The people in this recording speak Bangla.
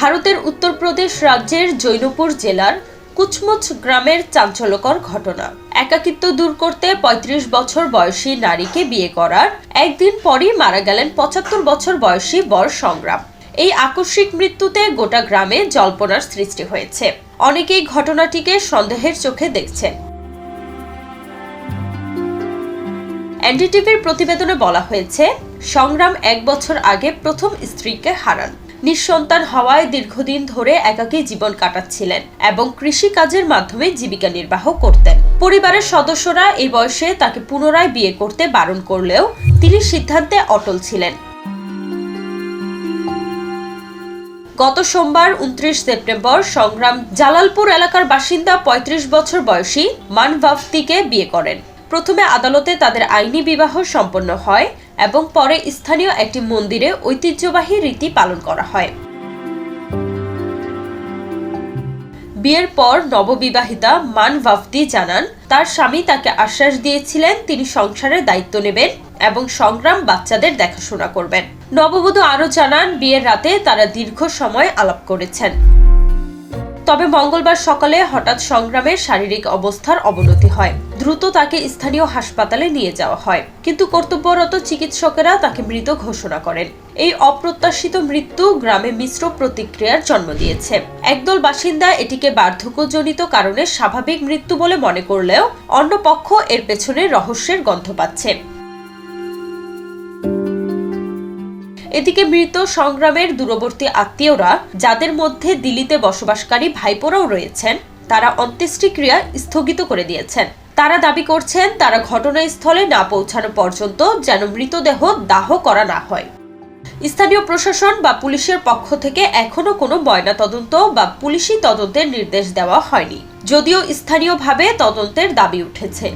ভারতের উত্তরপ্রদেশ রাজ্যের জৈনপুর জেলার কুচমুচ গ্রামের চাঞ্চল্যকর ঘটনা। একাকিত্ব দূর করতে ৩৫ বছর বয়সী নারীকে বিয়ে করার একদিন পরই মারা গেলেন পঁচাত্তর বছর বয়সী বর সংগ্রাম। এই আকস্মিক মৃত্যুতে গোটা গ্রামে জল্পনার সৃষ্টি হয়েছে। অনেকেই ঘটনাটিকে সন্দেহের চোখে দেখছেন। এনডিটিভির প্রতিবেদনে বলা হয়েছে, সংগ্রাম এক বছর আগে প্রথম স্ত্রীকে হারান। নিঃসন্তান হওয়ায় দীর্ঘদিন ধরে একাকী জীবন কাটাচ্ছিলেন এবং কৃষি কাজের মাধ্যমে জীবিকা নির্বাহ করতেন। পরিবারের সদস্যরা এই বয়সে তাকে পুনরায় বিয়ে করতে বারণ করলেও তিনি সিদ্ধান্তে অটল ছিলেন। গত সোমবার উনত্রিশ সেপ্টেম্বর সংগ্রাম জালালপুর এলাকার বাসিন্দা ৩৫ বছর বয়সী মানভাফতিকে বিয়ে করেন। প্রথমে আদালতে তাদের আইনি বিবাহ সম্পন্ন হয় এবং পরে স্থানীয় একটি মন্দিরে ঐতিহ্যবাহী রীতি পালন করা হয়। বিয়ের পর নববিবাহিতা মান ওয়াফদি জানান, তার স্বামী তাকে আশ্বাস দিয়েছিলেন, তিনি সংসারের দায়িত্ব নেবেন এবং সংগ্রাম বাচ্চাদের দেখাশোনা করবেন। নববধূ আরও জানান, বিয়ের রাতে তারা দীর্ঘ সময় আলাপ করেছেন। তবে মঙ্গলবার সকালে হঠাৎ সংগ্রামের শারীরিক অবস্থার অবনতি হয়। দ্রুত তাকে স্থানীয় হাসপাতালে নিয়ে যাওয়া হয়। কিন্তু কর্তব্যরত চিকিৎসকেরা তাকে মৃত ঘোষণা করেন। এই অপ্রত্যাশিত মৃত্যু গ্রামে মিশ্র প্রতিক্রিয়ার জন্ম দিয়েছে। একদল বাসিন্দা এটিকে বার্ধক্যজনিত কারণে স্বাভাবিক মৃত্যু বলে মনে করলেও অন্য পক্ষ এর পেছনে রহস্যের গন্ধ পাচ্ছে। এদিকে মৃত সংগ্রামের দূরবর্তী আত্মীয়রা, যাদের মধ্যে দিল্লিতে বসবাসকারী ভাইপোরাও রয়েছেন, তারা অন্ত্যেষ্টিক্রিয়া স্থগিত করে দিয়েছেন। তারা দাবি করছেন, তারা ঘটনাস্থলে না পৌঁছানো পর্যন্ত যেন মৃতদেহ দাহ করা না হয়। স্থানীয় প্রশাসন বা পুলিশের পক্ষ থেকে এখনও কোনো ময়না তদন্ত বা পুলিশি তদন্তের নির্দেশ দেওয়া হয়নি, যদিও স্থানীয়ভাবে তদন্তের দাবি উঠেছে।